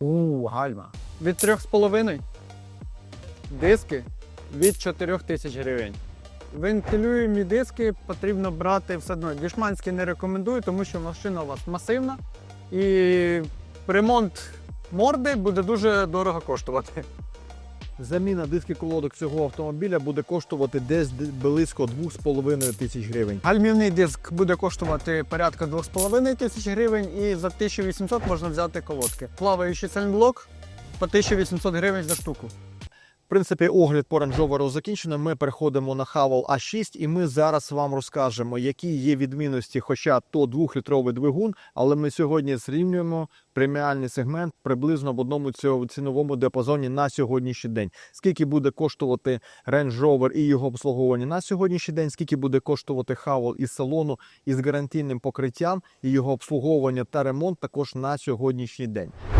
У, гальма. Від 3,5. Диски від 4 тисяч гривень. Вентилюємі диски потрібно брати все одно. Дішманські не рекомендую, тому що машина у вас масивна і ремонт морди буде дуже дорого коштувати. Заміна дисків колодок цього автомобіля буде коштувати десь близько 2,5 тисяч гривень. Гальмівний диск буде коштувати порядка 2,5 тисяч гривень і за 1800 можна взяти колодки. Плаваючий сендблок по 1800 гривень за штуку. В принципі, огляд по Rover закінчено. Ми переходимо на Haval A6, і ми зараз вам розкажемо, які є відмінності, хоча то двохлітровий двигун, але ми сьогодні зрівнюємо преміальний сегмент приблизно в одному ціновому діапазоні на сьогоднішній день. Скільки буде коштувати Range Rover і його обслуговування на сьогоднішній день, скільки буде коштувати Haval із салону із гарантійним покриттям і його обслуговування та ремонт також на сьогоднішній день.